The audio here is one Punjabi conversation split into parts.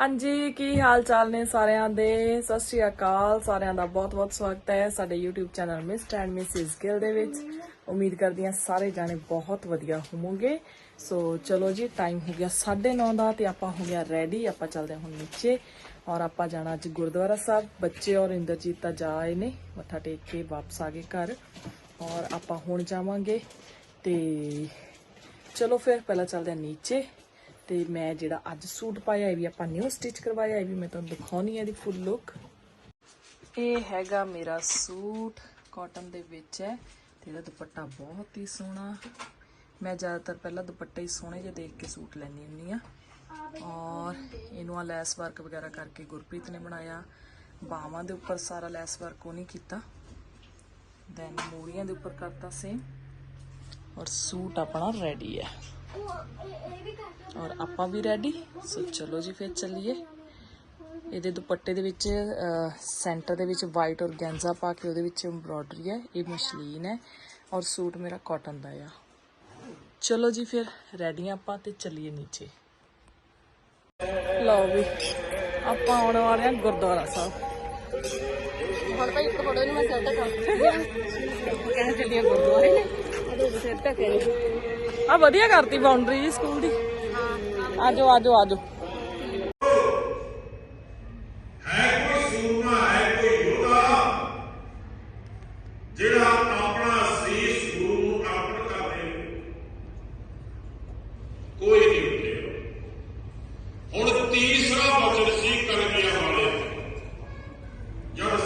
ਹਾਂਜੀ, ਕੀ ਹਾਲ ਚਾਲ ਨੇ ਸਾਰਿਆਂ ਦੇ? ਸਤਿ ਸ਼੍ਰੀ ਅਕਾਲ, ਸਾਰਿਆਂ ਦਾ ਬਹੁਤ-ਬਹੁਤ ਸਵਾਗਤ ਹੈ ਸਾਡੇ YouTube channel mister and missus Gill ਦੇ ਵਿੱਚ। ਉਮੀਦ ਕਰਦੀ ਹਾਂ ਸਾਰੇ ਜਾਣੇ ਬਹੁਤ ਵਧੀਆ ਹੋਵੋਗੇ। ਸੋ ਚਲੋ ਜੀ ਟਾਈਮ ਹੋ ਗਿਆ 9:30 ਦਾ ਤੇ ਆਪਾਂ ਹੋ ਗਿਆ ਰੈਡੀ ਆਪਾਂ ਚੱਲਦੇ ਹਾਂ ਹੁਣ ਨੀਚੇ ਔਰ ਆਪਾਂ ਜਾਣਾ ਅੱਜ ਗੁਰਦੁਆਰਾ ਸਾਹਿਬ। ਬੱਚੇ ਔਰ ਇੰਦਰਜੀਤ ਤਾਂ ਜਾ ਆਏ ਨੇ, ਮੱਥਾ ਟੇਕ ਕੇ ਵਾਪਸ ਆ ਗਏ ਘਰ ਔਰ ਆਪਾਂ ਹੁਣ ਜਾਵਾਂਗੇ ਤੇ ਚਲੋ ਫਿਰ ਪਹਿਲਾਂ ਚੱਲਦੇ ਹਾਂ ਨੀਚੇ। ਤੇ ਮੈਂ ਜਿਹੜਾ ਅੱਜ ਸੂਟ ਪਾਇਆ ਇਹ ਵੀ ਆਪਾਂ ਨਿਊ ਸਟਿਚ ਕਰਵਾਇਆ, ਇਹ ਵੀ ਮੈਂ ਤੁਹਾਨੂੰ ਦਿਖਾਉਣੀ ਹੈ ਇਹਦੀ ਫੁੱਲ ਲੁੱਕ ਇਹ ਹੈਗਾ ਮੇਰਾ ਸੂਟ ਕਾਟਨ ਦੇ ਵਿੱਚ ਹੈ ਤੇ ਇਹਦਾ ਦੁਪੱਟਾ ਬਹੁਤ ਹੀ ਸੋਹਣਾ। ਮੈਂ ਜ਼ਿਆਦਾਤਰ ਪਹਿਲਾਂ ਦੁਪੱਟੇ ਹੀ ਸੋਹਣੇ ਜਿਹੇ ਦੇਖ ਕੇ ਸੂਟ ਲੈਣੀ ਹੁੰਦੀ ਆ। ਔਰ ਇਹਨੂੰ ਆ ਲੈਸ ਵਰਕ ਵਗੈਰਾ ਕਰਕੇ ਗੁਰਪ੍ਰੀਤ ਨੇ ਬਣਾਇਆ। ਬਾਹਾਂ ਦੇ ਉੱਪਰ ਸਾਰਾ ਲੈਸ ਵਰਕ ਉਹਨੇ ਕੀਤਾ। ਦੈਨ ਮੂੜੀਆਂ ਦੇ ਉੱਪਰ ਕਰਤਾ ਸੇਮ ਔਰ ਸੂਟ ਆਪਣਾ ਰੈਡੀ ਹੈ। ਔਰ ਆਪਾਂ ਵੀ ਰੈਡੀ ਸੋ ਚਲੋ ਜੀ ਫਿਰ ਚੱਲੀਏ। ਇਹਦੇ ਦੁਪੱਟੇ ਦੇ ਵਿੱਚ ਸੈਂਟਰ ਦੇ ਵਿੱਚ ਵਾਈਟ ਔਰ ਗੈਂਜ਼ਾ ਪਾ ਕੇ ਉਹਦੇ ਵਿੱਚ ਐਮਬ੍ਰੋਇਡਰੀ ਹੈ। ਇਹ ਮਸ਼ਲੀਨ ਹੈ ਔਰ ਸੂਟ ਮੇਰਾ ਕਾਟਨ ਦਾ ਆ। ਚਲੋ ਜੀ ਫਿਰ ਰੈਡੀ ਆਪਾਂ ਤੇ ਚੱਲੀਏ ਨੀਚੇ। ਲਓ ਵੀ ਆਪਾਂ ਆਉਣ ਵਾਲੇ ਹਾਂ ਗੁਰਦੁਆਰਾ ਸਾਹਿਬ। ਹੁਣ ਤਾਂ ਇੱਕ ਫੋਟੋ ਨੂੰ ਮੈਂ ਸਿਰ ਤੇ ਕਹਿੰਦੇ ਚੱਲੀਏ ਗੁਰਦੁਆਰੇ। ਨੇ ਕਰ ਸਿਰ ਤੇ ਕਰੇ ਆ ਵਧੀਆ ਕਰਤੀ ਬਾਉਂਡਰੀ ਜੀ ਸਕੂਲ ਦੀ। ਆਜੋ ਆਜੋ ਆਜੋ। ਹੈ ਕੋਈ ਸੂਰਮਾ, ਹੈ ਕੋਈ ਯੋਧਾ, ਜਿਹੜਾ ਆਪਣਾ ਸੀਸ ਗੁਰੂ ਨੂੰ ਅਰਪਣ ਕਰ ਦੇ ਕੋਈ ਨਹੀਂ ਉੱਠਿਆ ਹੁਣ ਤੀਸਰਾ ਬਚਨ ਸੀ ਕਲਗੀਆਂ ਵਾਲੇ ਜਦ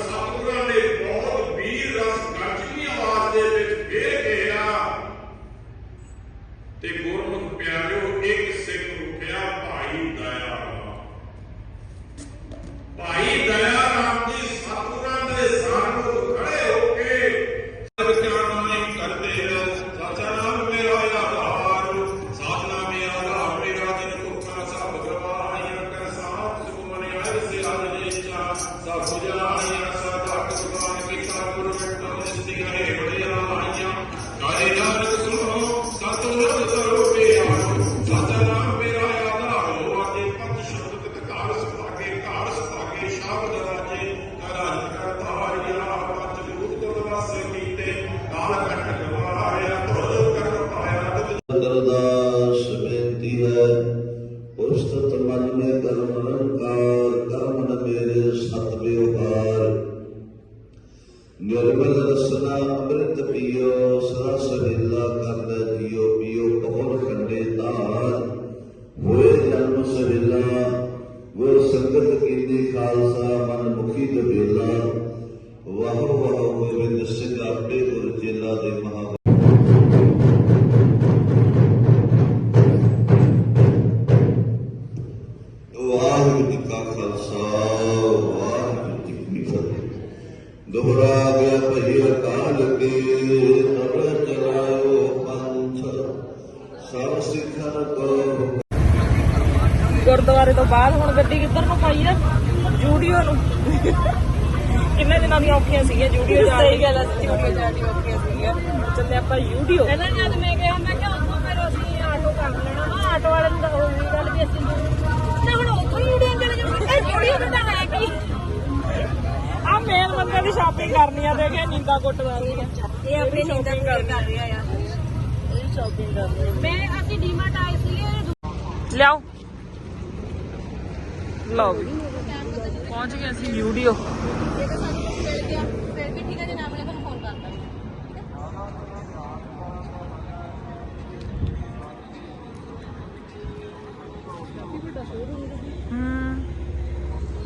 ਜਨਮ ਸਹਿਲਾ ਗੁਰ ਸੰਗਤ ਕੀਨੀ ਖਾਲਸਾ ਮਨ ਮੁਖੀ ਕਬੀਲਾ ਵਾਹ ਵਾਹ ਗੋਬਿੰਦ ਸਿੰਘ ਆਪੇ ਗੁਰ ਚੇਲਾ ਦੇ ਮਹਾ ਵਾਹਿਗੁਰੂ ਜੀ ਕਾ ਖਾਲਸਾ ਵਾਹਿਗੁਰੂ ਗੁਰਦੁਆਰੇ ਤੋਂ ਬਾਅਦ ਹੁਣ ਗੱਡੀ ਕਿੱਧਰ ਨੂੰ ਪਾਈ ਆ? ਜੂਡੀਓ ਨੂੰ। ਕਿੰਨੇ ਦਿਨਾਂ ਦੀਆਂ ਔਖੀਆਂ ਸੀਗੀਆਂ ਜੂਡੀਓ ਜਾ ਸਹੀ ਗੱਲ ਹੈ ਸਟੂਡੀਓ ਜਾ ਕੇ ਓਕੇ ਸੀਗਾ ਚੱਲੇ ਆਪਾਂ ਯੂਡੀਓ ਪਹਿਲਾਂ ਜਦ ਮੈਂ ਗਿਆ ਮੈਂ ਕਿਹਾ ਉੱਥੋਂ ਫਿਰ ਅਸੀਂ ਆਟੋ ਕਰ ਲੈਣਾ ਵਾ। ਆਟੋ ਵਾਲੇ ਨੂੰ ਤਾਂ ਉਹ ਵੀ ਗੱਲ ਵੀ ਅਸੀਂ ਤੇ ਹੁਣ ਉੱਥੋਂ ਉਡੀਆਂ ਚਲੇ ਜਾਵਾਂਗੇ ਥੋੜੀ ਬੰਦਾ ਹੈ ਕੀ? ਆ ਮੇਨ ਬੰਦੇ ਦੀ ਸ਼ਾਪਿੰਗ ਕਰਨੀ ਆ ਦੇਖੇ ਨੀਂਦਾ ਕੁੱਟਦਾ ਸੀਗਾ। ਇਹ ਆਪਣੀ ਨੀਂਦਾਂ ਪੂਰੀ ਕਰ ਰਿਹਾ ਆ। ਇਹ ਸ਼ਾਪਿੰਗ ਕਰਨੀ ਮੈਂ ਅਸੀਂ ਡੀਮਾਰਟ ਆਏ ਸੀਗੇ। ਲਿਆਓ। ਲਓ ਵੀ। ਪਹੁੰਚ ਗਏ ਅਸੀਂ ਯੂਡੀਓ ਗਿਆ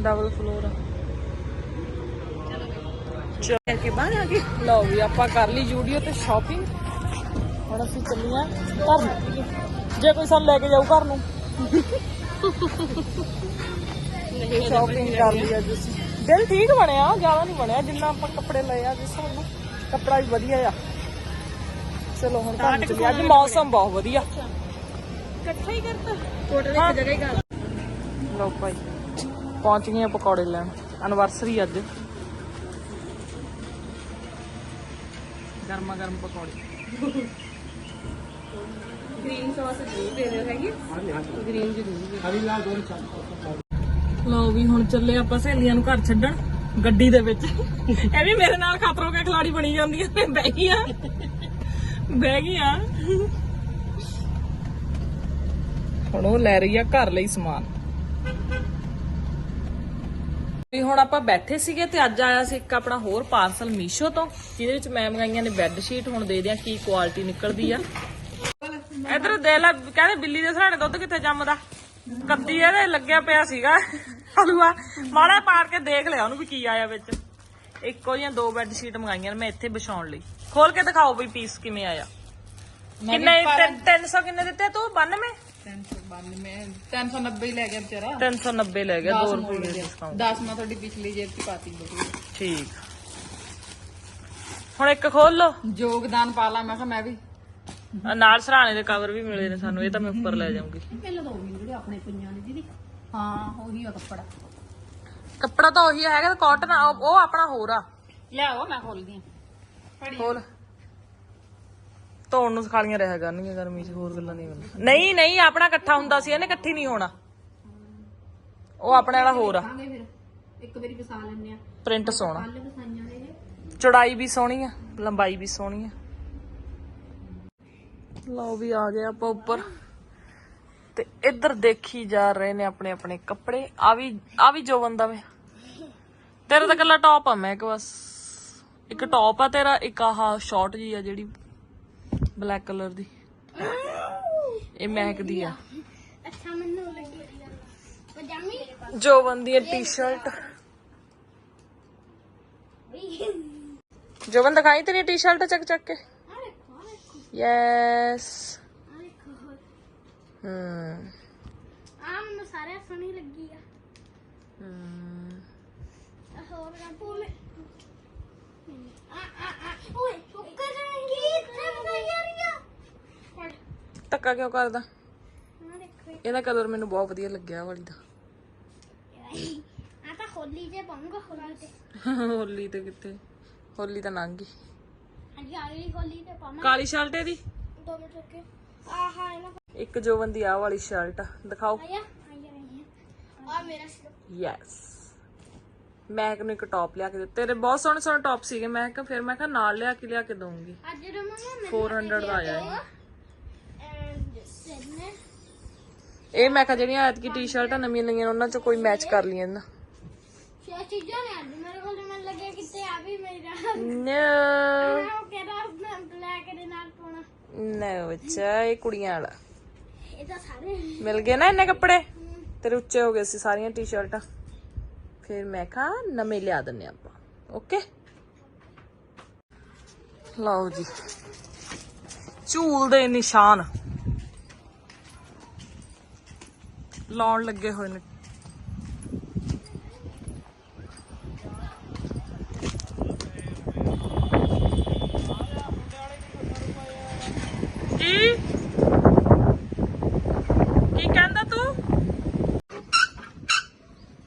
ਡਬਲ ਫਲੋਰ ਕਰਕੇ ਬਾਹਰ ਆ ਗਏ। ਲਓ ਵੀ, ਆਪਾਂ ਕਰ ਲਈ ਯੂਡੀਓ ਤੇ ਸ਼ਾਪਿੰਗ ਹੁਣ ਅਸੀਂ ਚੱਲੀਆਂ ਘਰ। ਨੂੰ ਜੇ ਕੋਈ ਸਾਨੂੰ ਲੈ ਕੇ ਜਾਊ ਘਰ ਨੂੰ। ਸ਼ਾਪਿੰਗ ਕਰ ਲਈ ਅੱਜ ਅਸੀਂ ਦਿਲ ਠੀਕ ਬਣਿਆ ਜ਼ਿਆਦਾ ਨਹੀਂ ਬਣਿਆ ਜਿੰਨਾ ਆਪਾਂ ਕੱਪੜੇ ਲਏ ਆ ਜਿਸ ਨੂੰ ਕੱਪੜਾ ਵੀ ਵਧੀਆ ਆ। ਚਲੋ ਹੁਣ ਚੱਲੀਏ। ਅੱਜ ਮੌਸਮ ਬਹੁਤ ਵਧੀਆ। ਇਕੱਠਾ ਹੀ ਕਰਤਾ। ਟੋਟਲ। ਇੱਕ ਜਗ੍ਹਾ ਹੀ ਕਰ ਲਓ ਭਾਈ ਪਹੁੰਚ ਗਏ ਆ ਪਕੌੜੇ ਲੈਣ। ਐਨਵਰਸਰੀ ਅੱਜ। ਗਰਮਾ ਗਰਮ ਪਕੌੜੇ। ਗ੍ਰੀਨ ਸੌਸ ਜ਼ਰੂਰ ਦੇ ਦਿਓ ਹੈਗੀ। ਗ੍ਰੀਨ ਜ਼ਰੂਰ ਲਓ ਵੀ ਹੁਣ ਚੱਲੇ ਆਪਾਂ ਸਹੇਲੀਆਂ ਨੂੰ ਘਰ ਛੱਡਣ ਗੱਡੀ ਦੇ ਵਿੱਚ। ਇਹ ਵੀ ਮੇਰੇ ਨਾਲ ਖਤਰੋਂ ਕੇ ਖਿਲਾੜੀ ਬਣੀ ਜਾਂਦੀਆਂ ਨੇ ਬਹਿ ਗਈਆਂ ਬਹਿ ਗਈਆਂ ਹੁਣ ਉਹ ਲੈ ਰਹੀ ਆ ਘਰ ਲਈ ਸਮਾਨ। ਵੀ ਹੁਣ ਆਪਾਂ ਬੈਠੇ ਸੀਗੇ ਤੇ ਅੱਜ ਆਇਆ ਸੀ ਇੱਕ ਆਪਣਾ ਹੋਰ ਪਾਰਸਲ ਮੀਸ਼ੋ ਤੋਂ, ਜਿਹਦੇ ਵਿੱਚ ਮੈਂ ਮੰਗਾਈਆਂ ਨੇ ਬੈੱਡ ਸ਼ੀਟ, ਹੁਣ ਦੇ ਦਿਆਂ ਕੀ ਕੁਆਲਿਟੀ ਨਿਕਲਦੀ ਆ। ਇਧਰ ਦੇ ਲੈ, ਕਹਿੰਦੇ ਬਿੱਲੀ ਦੇ ਸਰਾਣੇ ਦੁੱਧ ਕਿੱਥੇ ਜੰਮਦਾ? ਕੱਦੀ ਇਹਦੇ ਲੱਗਿਆ ਪਿਆ ਸੀਗਾ। ਹਲੂਆ ਮਾੜਾ ਪਾੜ ਕੇ ਦੇਖ ਲਿਆ ਉਹਨੂੰ ਵੀ ਕੀ ਆਇਆ ਵਿੱਚ। ਇੱਕੋ ਜਿਹੀਆਂ ਦੋ ਬੈੱਡ ਸ਼ੀਟ ਮੰਗਾਈਆਂ ਮੈਂ ਇੱਥੇ ਵਿਛਾਉਣ ਲਈ। ਖੋਲ ਕੇ ਦਿਖਾਓ ਵੀ ਪੀਸ ਕਿਵੇਂ ਆਇਆ। ਕਿੰਨੇ 300 ਕਿੰਨੇ ਦਿੱਤੇ ਤੂੰ? 92 390 ਹੀ ਲੈ ਗਿਆ ਵਿਚਾਰਾ। 390 ਲੈ ਗਿਆ 2 ਰੁਪਏ ਡਿਸਕਾਊਂਟ 10 ਮੈਂ ਤੁਹਾਡੀ ਪਿਛਲੀ ਜੇਬ ਚ ਪਾਤੀ ਬੋਲੀ ਠੀਕ। ਹੁਣ ਇੱਕ ਖੋਲ ਲਓ। ਯੋਗਦਾਨ ਪਾ ਲਾ ਮੈਂ ਕਿਹਾ ਮੈਂ ਵੀ ਆਹ ਨਾਲ ਸਰਾਣੇ ਦੇ ਕਵਰ ਵੀ ਮਿਲੇ ਨੇ ਸਾਨੂੰ ਇਹ ਤਾਂ ਮੈਂ ਉੱਪਰ ਲੈ ਜਾਊਂਗੀ। ਪਹਿਲਾਂ ਤਾਂ ਉਹੀ ਜਿਹੜੇ ਆਪਣੇ ਪਈਆਂ ਨੇ ਦੀਦੀ। ਹਾਂ ਉਹੀ ਆ ਕੱਪੜਾ। ਕੱਪੜਾ ਤਾਂ ਉਹੀ ਹੈਗਾ ਕਾਟਨ ਉਹ ਆਪਣਾ ਹੋਰ ਆ। ਲਿਆਓ ਮੈਂ ਖੋਲਦੀ ਆ। ਖੋਲ। ਧੋਣ ਨੂੰ ਸਖਾਲੀਆਂ ਰਹਿ ਕਰਨਗੀਆਂ ਗਰਮੀ 'ਚ ਹੋਰ ਗੱਲਾਂ ਨਹੀਂ ਕਰਨੀਆਂ ਨਹੀਂ ਨਹੀਂ ਆਪਣਾ ਇਕੱਠਾ ਹੁੰਦਾ ਸੀ ਇਹਨੇ ਇਕੱਠੀ ਨਹੀਂ ਹੋਣਾ। ਉਹ ਆਪਣੇ ਵਾਲਾ ਹੋਰ ਆ। ਆਂਗੇ ਫਿਰ ਇੱਕ ਵਾਰੀ ਵਸਾ ਲੈਣੇ ਆ ਪ੍ਰਿੰਟ ਸੋਹਣਾ। ਕੱਲ ਵਸਾਈਆਂ ਨੇ ਇਹ। ਚੌੜਾਈ ਵੀ ਸੋਹਣੀ ਆ ਲੰਬਾਈ ਵੀ ਸੋਹਣੀ ਆ। ਲਓ ਵੀ ਆ ਗਏ ਆਪਾਂ ਉੱਪਰ। ਤੇ ਇੱਧਰ ਦੇਖੀ ਜਾ ਰਹੇ ਨੇ ਆਪਣੇ ਆਪਣੇ ਕੱਪੜੇ। ਆ ਵੀ ਆ ਵੀ ਜੋ ਬੰਦਾ ਵੇ। ਤੇਰਾ ਤਾਂ ਕੱਲਾ ਟੌਪ ਆ ਮੈਂ ਕਿ ਬਸ। ਇੱਕ ਟੌਪ ਆ ਤੇਰਾ ਇੱਕ ਆਹ ਸ਼ਾਰਟ ਜੀ ਆ ਜਿਹੜੀ ਬਲੈਕ ਕਲਰ ਦੀ। ਇਹ ਮਹਿਕ ਦੀ ਆ। ਅੱਛਾ ਮੈਨੂੰ ਲੱਗੀ ਪਜਾਮੀ? ਹੈ ਟੀ-ਸ਼ਰਟ ਜੋ ਬੰਦਾ ਦਿਖਾਈ ਤੇਰੀ ਟੀ-ਸ਼ਰਟ ਚੱਕ ਚੱਕ ਕੇ। ਆ ਆ ਯੈਸ ਹਮ। ਆ ਮੈਨੂੰ ਸਾਰੇ ਸੋਹਣੀ ਲੱਗੀ ਆ। ਹਮ। ਆਹ ਹੋਰ ਨਾ ਪੂਲੇ ਆ ਆ ਆ। ਓਏ ਸੁੱਕ ਜਾਏਂਗੀ ਇੱਥੇ ਬਣਾਈਆਂ ਰੀਆਂ ਫੜ। ਧੱਕਾ ਕਿਉਂ ਕਰਦਾ? ਦੇਖੋ। ਇਹਦਾ ਕਲਰ ਮੈਨੂੰ ਬਹੁਤ ਵਧੀਆ ਲੱਗਿਆ ਵਾਲੀ ਦਾ। ਆ ਤਾਂ ਹੋਲੀ ਜੇ ਪਾਉਂਗਾ ਹੋਲੀ ਤੇ। ਹੋਲੀ ਤੇ ਕਿੱਥੇ? ਹੋਲੀ ਤਾਂ ਲੰਘ ਗਈ। ਹਾਂਜੀ ਅਗਲੀ ਹੋਲੀ ਤੇ ਪਾਵਾਂ। ਕਾਲੀ ਸ਼ਰਟ ਇਹਦੀ? ਦੋ ਮਿੰਟ ਰੁਕੇ ਆਹਾ ਇਹ ਨਾ ਇੱਕ ਜੋ ਬੰਦੀ ਆਹ ਵਾਲੀ ਸ਼ਰਟ ਆ ਦਿਖਾਓ। ਆਇਆ ਆਇਆ ਆਇਆ। ਆ ਮੇਰਾ ਸਿਰ ਯੈਸ ਮੈਂ ਨੂੰ ਇੱਕ ਟੌਪ ਲਿਆ ਕੇ ਦਿੱਤਾ। ਤੇਰੇ ਬਹੁਤ ਸੋਹਣੇ ਸੋਹਣੇ ਟੌਪ ਸੀਗੇ। ਮੈਂ ਕਿਹਾ ਫਿਰ ਮੈਂ ਕਿਹਾ ਨਾਲ ਲਿਆ ਕੇ ਲਿਆ ਕੇ ਦਊਂਗੀ। ਅੱਜ ਰਮਨ 400 ਦਾ ਆਇਆ ਇਹ। ਐਂਡ ਸੈਡਨੇ ਇਹ ਮੈਂ ਕਿਹਾ ਜਿਹੜੀਆਂ ਐਤਕੀ ਟੀ-ਸ਼ਰਟਾਂ ਨਵੀਆਂ ਲਈਆਂ ਉਹਨਾਂ ਚੋਂ ਕੋਈ ਮੈਚ ਕਰ ਲਈਆਂ ਨਾ ਛੇ ਚੀਜ਼ਾਂ ਨੇ ਅੱਜ ਮੇਰੇ ਕੋਲ ਮੈਨੂੰ ਲੱਗਿਆ ਕਿਤੇ ਆ ਵੀ ਮੇਰਾ? ਨੋ ਮੈਂ ਉਹ ਕਹਿੰਦਾ ਬਲੈਕ ਦੇ ਨਾਲ ਪਾਉਣਾ। ਨੋ ਬੱਚਾ ਇਹ ਕੁੜੀਆਂ ਵਾਲਾ। ਇਹ ਤਾਂ ਸਾਰੇ। ਮਿਲ ਗਏ ਨਾ ਇੰਨੇ ਕੱਪੜੇ? ਤੇਰੇ ਉੱਚੇ ਹੋ ਗਏ ਸੀ ਸਾਰੀਆਂ ਟੀ-ਸ਼ਰਟਾਂ। ਫਿਰ ਮੈਂ ਕਿਹਾ ਨਵੇਂ ਲਿਆ ਦਿੰਨੇ ਆਪਾਂ। ਓਕੇ ਲਓ ਜੀ। ਝੂਲ ਦੇ ਨਿਸ਼ਾਨ। ਲਾਉਣ ਲੱਗੇ ਹੋਏ ਨੇ ਕੀ ਕੀ ਕਹਿੰਦਾ ਤੂੰ?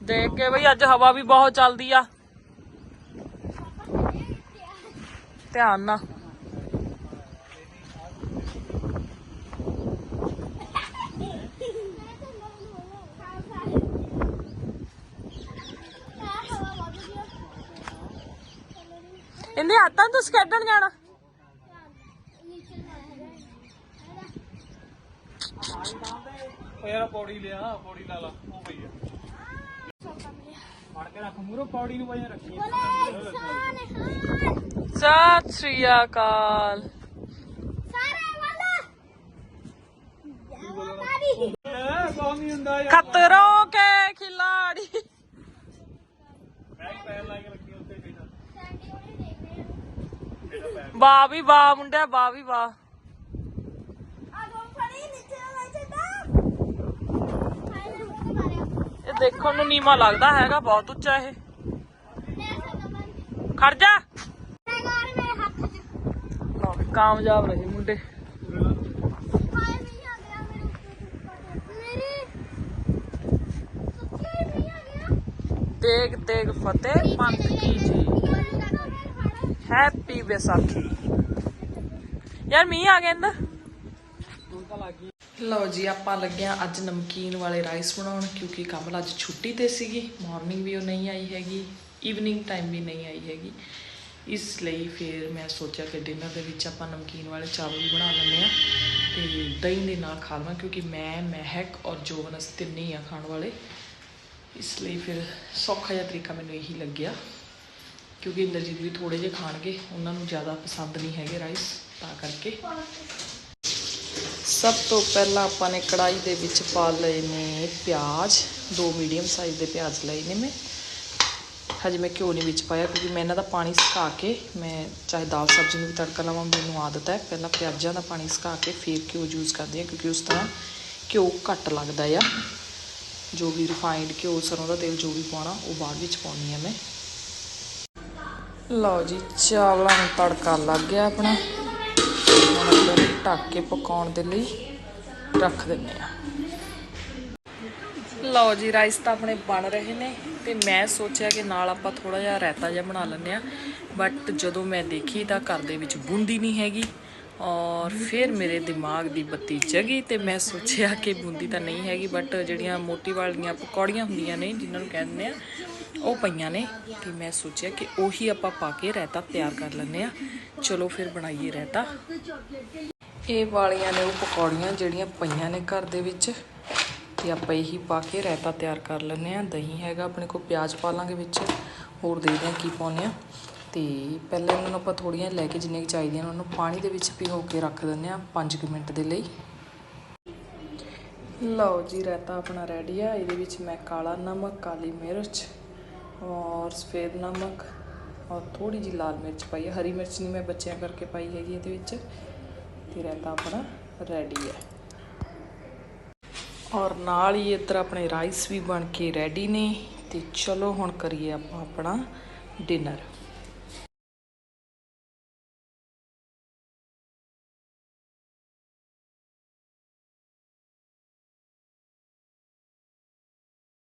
ਦੇਖ ਕੇ ਬਈ ਅੱਜ ਹਵਾ ਵੀ ਬਹੁਤ ਚੱਲਦੀ ਆ। ਧਿਆਨ ਨਾਲ। ਇੰਨੇ ਹੱਥਾਂ ਤੋਂ ਸਕੇਟਣ ਜਾਣਾ। ਯਾਰ ਪੌੜੀ ਲਿਆ ਪੌੜੀ ਲਾ ਲਾ ਉਹ ਪਈ ਆ। ਫੜ ਕੇ ਰੱਖ ਮੂਰੋ ਪੌੜੀ ਨੂੰ ਵਜੇ ਰੱਖੀ ਸਤਿ ਸ੍ਰੀ ਅਕਾਲ। ਨਹੀਂ। ਹੁੰਦਾ ਯਾਰ? ਖਤਰੋਂ ਕੇ ਖਿਲਾੜੀ। ਮੈਂ ਵੀ ਪੈਰ ਲਾ ਕੇ ਰੱਖੀ ਉੱਤੇ ਬੈਠਾ ਸੈਂਡੀ ਉਹਨੇ ਦੇਖ ਰਹੇ ਵਾਹ ਵੀ ਵਾਹ ਮੁੰਡਿਆ ਵਾਹ ਵੀ ਵਾਹ ਆ ਦੋ ਫੜੀ ਨੀਚੇ ਲੈ ਚੰਦਾ ਹਾਏ ਨਾ ਉਹ ਮਾਰਿਆ ਇਹ ਦੇਖਣ ਨੂੰ ਨੀਮਾ ਲੱਗਦਾ ਹੈਗਾ, ਬਹੁਤ ਉੱਚਾ ਇਹ। ਲੈ ਸਕਦਾ ਖੜ ਜਾ ਕਾਮਯਾਬ ਰਹੇ ਮੁੰਡੇ। ਤੇਗ ਤੇਗ ਫਤਿਹ, ਪੰਥ ਕੀ ਜੀ। ਹੈਪੀ ਵਿਸਾਖੀ। ਯਾਰ ਮੀਂਹ ਆ ਗਿਆ ਇੰਦਰ ਲਓ ਜੀ, ਆਪਾਂ ਲੱਗਿਆ ਅੱਜ ਨਮਕੀਨ ਵਾਲੇ ਰਾਈਸ ਬਣਾਉਣ, ਕਿਉਂਕਿ ਕਮਲ ਅੱਜ ਛੁੱਟੀ ਤੇ ਸੀਗੀ। ਮਾਰਨਿੰਗ ਵੀ ਉਹ ਨਹੀਂ ਆਈ ਹੈਗੀ ਈਵਨਿੰਗ ਟਾਈਮ ਵੀ ਨਹੀਂ ਆਈ ਹੈਗੀ। ਇਸ ਲਈ ਫਿਰ ਮੈਂ ਸੋਚਿਆ ਕਿ ਡਿਨਰ ਦੇ ਵਿੱਚ ਆਪਾਂ ਨਮਕੀਨ ਵਾਲੇ ਚਾਵਲ ਵੀ ਬਣਾ ਲੈਂਦੇ ਆ ਤੇ ਦਹੀਂ ਦੇ ਨਾਲ ਖਾ ਲਵਾਂ, ਕਿਉਂਕਿ ਮੈਂ, ਮਹਿਕ ਔਰ ਜੋਬਨ ਅਸੀਂ ਤਿੰਨੇ ਹੀ ਆ ਖਾਣ ਵਾਲੇ। ਇਸ ਲਈ ਫਿਰ ਸੌਖਾ ਜਿਹਾ ਤਰੀਕਾ ਮੈਨੂੰ ਇਹੀ ਲੱਗਿਆ, ਕਿਉਂਕਿ ਇੰਦਰਜੀਤ ਵੀ ਥੋੜੇ ਜਿਹੇ ਖਾਣਗੇ, ਉਹਨਾਂ ਨੂੰ ਜ਼ਿਆਦਾ ਪਸੰਦ ਨਹੀਂ ਹੈਗੇ ਰਾਈਸ, ਤਾਂ ਕਰਕੇ। ਸਭ ਤੋਂ ਪਹਿਲਾਂ ਆਪਾਂ ਨੇ ਕੜਾਈ ਦੇ ਵਿੱਚ ਪਾ ਲਏ ਨੇ ਪਿਆਜ਼, ਦੋ ਮੀਡੀਅਮ ਸਾਈਜ਼ ਦੇ ਪਿਆਜ਼ ਲਏ ਨੇ ਮੈਂ। ਹਜੇ ਮੈਂ ਘਿਓ ਨਹੀਂ ਵਿੱਚ ਪਾਇਆ ਕਿਉਂਕਿ ਮੈਂ ਇਹਨਾਂ ਦਾ ਪਾਣੀ ਸੁਕਾ ਕੇ ਮੈਂ ਚਾਹੇ ਦਾਲ ਸਬਜ਼ੀ ਨੂੰ ਵੀ ਤੜਕਾ ਲਾਵਾਂ, ਮੈਨੂੰ ਆਦਤ ਹੈ। ਪਹਿਲਾਂ ਪਿਆਜ਼ਾਂ ਦਾ ਪਾਣੀ ਸੁਕਾ ਕੇ ਫਿਰ ਘਿਓ ਯੂਜ਼ ਕਰਦੀ ਹਾਂ ਕਿਉਂਕਿ ਉਸ ਤਰ੍ਹਾਂ ਘਿਓ ਘੱਟ ਲੱਗਦਾ ਆ। ਜੋ ਵੀ ਰਿਫਾਈਨਡ ਘਿਓ ਸਰੋਂ ਦਾ ਤੇਲ ਜੋ ਵੀ ਪਾਉਣਾ, ਉਹ ਬਾਅਦ ਵਿੱਚ ਪਾਉਣੀ ਆ ਮੈਂ। ਲਓ ਜੀ, ਚਾਵਲਾਂ ਨੂੰ ਤੜਕਾ ਲੱਗ ਗਿਆ ਆਪਣਾ। ਢੱਕ ਕੇ ਪਕਾਉਣ ਦੇ ਲਈ ਰੱਖ ਦਿੰਨੇ ਆ। ਲਓ ਜੀ, ਰਾਈਸ ਤਾਂ ਆਪਣੇ ਬਣ ਰਹੇ ਨੇ ਤੇ ਮੈਂ ਸੋਚਿਆ ਕਿ ਨਾਲ ਆਪਾਂ ਥੋੜਾ ਜਿਹਾ ਰਾਇਤਾ ਜਿਹਾ ਬਣਾ ਲੈਂਦੇ ਆ ਬਟ ਜਦੋਂ ਮੈਂ ਦੇਖੀ ਤਾਂ ਘਰ ਦੇ ਵਿੱਚ ਬੂੰਦੀ ਨਹੀਂ ਹੈਗੀ ਔਰ ਫਿਰ ਮੇਰੇ ਦਿਮਾਗ ਦੀ ਬੱਤੀ ਜਗੀ ਤੇ ਮੈਂ ਸੋਚਿਆ ਕਿ ਬੂੰਦੀ ਤਾਂ ਨਹੀਂ ਹੈਗੀ ਬਟ ਜਿਹੜੀਆਂ ਮੋਟੀ ਵਾਲੀਆਂ ਪਕੌੜੀਆਂ ਹੁੰਦੀਆਂ ਨੇ, ਜਿਨ੍ਹਾਂ ਨੂੰ ਕਹਿੰਦੇ ਆ, ਉਹ ਪਈਆਂ ਨੇ ਤੇ ਮੈਂ ਸੋਚਿਆ ਕਿ ਉਹੀ ਆਪਾਂ ਪਾ ਕੇ ਰਾਇਤਾ ਤਿਆਰ ਕਰ ਲੈਂਦੇ ਆ ਚਲੋ ਫਿਰ ਬਣਾਈਏ ਰਾਇਤਾ। ਇਹ ਵਾਲੀਆਂ ਨੇ ਉਹ ਪਕੌੜੀਆਂ ਜਿਹੜੀਆਂ ਪਈਆਂ ਨੇ ਘਰ ਦੇ ਵਿੱਚ, ਤੇ ਆਪਾਂ ਇਹੀ ਪਾ ਕੇ ਰਾਇਤਾ ਤਿਆਰ ਕਰ ਲੈਂਦੇ ਆ ਦਹੀਂ ਹੈਗਾ ਆਪਣੇ ਕੋਲ, ਪਿਆਜ਼ ਪਾ ਲਾਂਗੇ ਵਿੱਚ, ਹੋਰ ਦੇਖਦੇ ਆ ਕੀ ਪਾਉਂਦੇ ਆ ਤੇ ਪਹਿਲਾਂ ਇਹਨਾਂ ਨੂੰ ਆਪਾਂ ਥੋੜੀਆਂ ਲੈ ਕੇ ਜਿੰਨੀਆਂ ਚਾਹੀਦੀਆਂ ਨੇ, ਉਹਨਾਂ ਨੂੰ ਪਾਣੀ ਦੇ ਵਿੱਚ ਭਿਗੋ ਕੇ ਰੱਖ ਦਿੰਦੇ ਆ 5 ਮਿੰਟ ਦੇ ਲਈ। ਲਓ ਜੀ, ਰਾਇਤਾ ਆਪਣਾ ਰੈਡੀ ਆ। ਇਹਦੇ ਵਿੱਚ ਮੈਂ ਕਾਲਾ ਨਮਕ, ਕਾਲੀ ਮਿਰਚ ਔਰ ਸਫੇਦ ਨਮਕ ਔਰ ਥੋੜੀ ਜੀ ਲਾਲ ਮਿਰਚ ਪਾਈ ਹੈ ਹਰੀ ਮਿਰਚ ਨਹੀਂ ਮੈਂ ਬੱਚਿਆਂ ਕਰਕੇ ਪਾਈ ਹੈਗੀ ਇਹਦੇ ਵਿੱਚ। ਤੇ ਰਾਇਤਾ ਆਪਣਾ, ਰੈਡੀ ਹੈ। ਔਰ ਨਾਲ ਹੀ ਇੱਧਰ ਆਪਣੇ ਰਾਈਸ ਵੀ ਬਣ ਕੇ ਰੈਡੀ ਨੇ, ਤੇ ਚਲੋ ਹੁਣ ਕਰੀਏ ਆਪਾਂ ਆਪਣਾ ਡਿਨਰ।